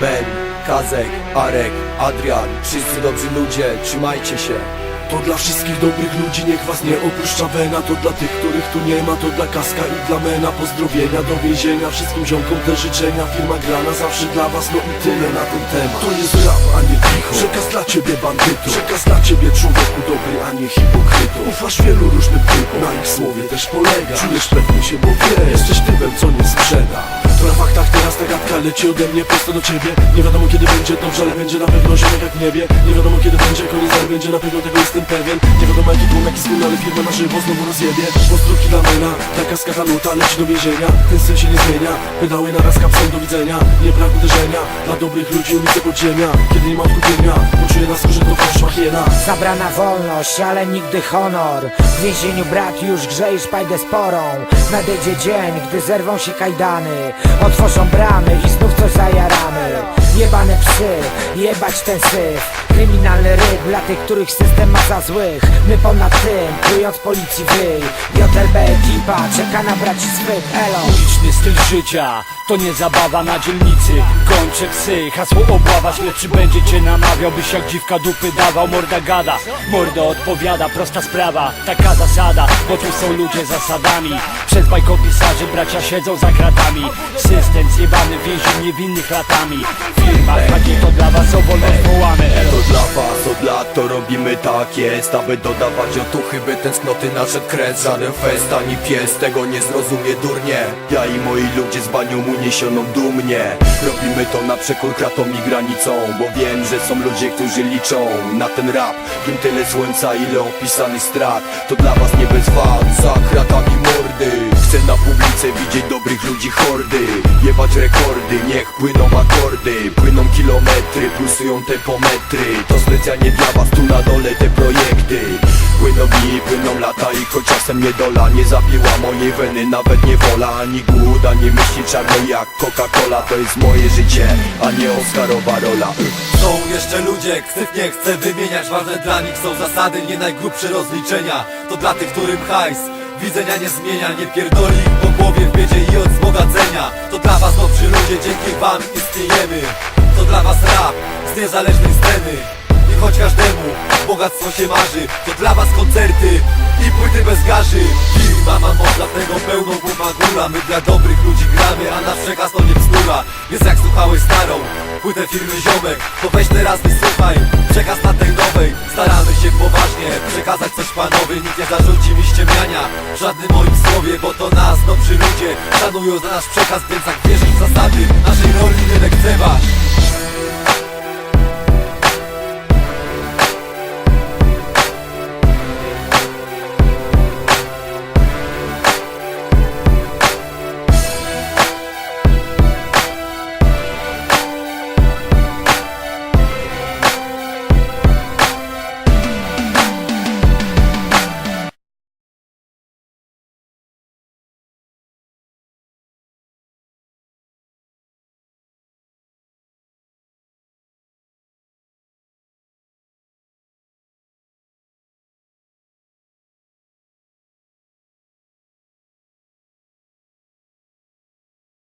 Men, Kazek, Arek, Adrian. Wszyscy dobrzy ludzie, trzymajcie się. To dla wszystkich dobrych ludzi, niech was nie opuszcza wena. To dla tych, których tu nie ma, to dla Kaska i dla Mena. Pozdrowienia do więzienia, wszystkim ziomkom te życzenia. Firma grana zawsze dla was, no i tyle na ten temat. To jest rap, a nie cicho Przekaz dla ciebie bandytu Przekaz dla ciebie człowieku dobry, a nie hipokrytu Ufasz wielu różnym typom, na ich słowie też polega. Czujesz pewnie się, bo wiesz, jesteś typem, co nie sprzeda na faktach teraz ta gadka leci ode mnie prosto do ciebie. Nie wiadomo kiedy będzie dobrze, ale będzie na pewno ziomek jak w niebie. Nie wiadomo kiedy będzie koniec, ale będzie na pewno tego jestem pewien. Nie wiadomo jaki tłum, jaki skun, ale firma na żywo znowu rozjebie. Pozdrówki dla mena, taka skaka nuta leci do więzienia. Ten styl się nie zmienia, pedały na raz kapsą do widzenia. Nie brak uderzenia, dla dobrych ludzi ulice podziemia. Kiedy nie ma odkupienia, poczuję na skórze to poszła hiena Zabrana wolność, ale nigdy honor. W więzieniu brat już grzejesz pajdę sporą Nadejdzie dzień, gdy zerwą się kajdany Otworzą bramy i znów coś zajaramy. Jebane psy, jebać ten syf. Kryminalny ryb dla tych, których system ma za złych. My ponad tym, czując policji wyj. JLB ekipa czeka na braci swych, elo. Uliczny styl życia to nie zabawa na dzielnicy. Kończę psy, hasło obława Śledczy będzie cię namawiał, byś jak dziwka dupy dawał. Morda gada, morda odpowiada Prosta sprawa, taka zasada. Bo tu są ludzie zasadami Przez bajkopisarzy bracia siedzą za kratami. System zjebany więzień niewinnych latami. Firma chodzi to dla was o wolność wołamy. To dla was od lat to robimy tak jest Aby dodawać otuchy, by tęsknoty nadszedł kres. Żaden fest ani pies tego nie zrozumie durnie. Ja i moi ludzie z banią uniesioną dumnie. Robimy to na przekór kratom i granicą Bo wiem, że są ludzie, którzy liczą na ten rap. Im tyle słońca, ile opisanych strat. To dla was nie bez wad, za kratami mordy Chcę na publice widzieć dobrych ludzi hordy. Jebać rekordy, niech płyną akordy. Płyną kilometry, plusują tempometry To specjalnie dla was, tu na dole te projekty. Płyną dni, płyną lata i choć czasem niedola Nie zabiła mojej weny, nawet nie wola Ani głód, ani myśli czarno jak Coca-Cola. To jest moje życie, a nie Oscarowa rola. Są jeszcze ludzie, ksyw nie chcę wymieniać Ważne dla nich są zasady, nie najgrubsze rozliczenia. To dla tych, którym hajs Widzenia nie zmienia, nie pierdoli po głowie w biedzie i od wzbogacenia. To dla was dobrzy ludzie, dzięki wam istniejemy. To dla was rap z niezależnej sceny Choć każdemu bogactwo się marzy. To dla was koncerty i płyty bez garzy. Firma ma moc, dlatego pełną guma My dla dobrych ludzi gramy, a nasz przekaz to nie bzdura. Więc jak słuchałeś starą płytę firmy Ziomek To weź teraz wysłuchaj, przekaz na tej nowej. Staramy się poważnie przekazać coś panowie. Nikt nie zarzuci mi ściemniania w żadnym moim słowie Bo to nas dobrzy ludzie szanują za nasz przekaz Więc jak wierzysz w zasady naszej roli nie lekceważ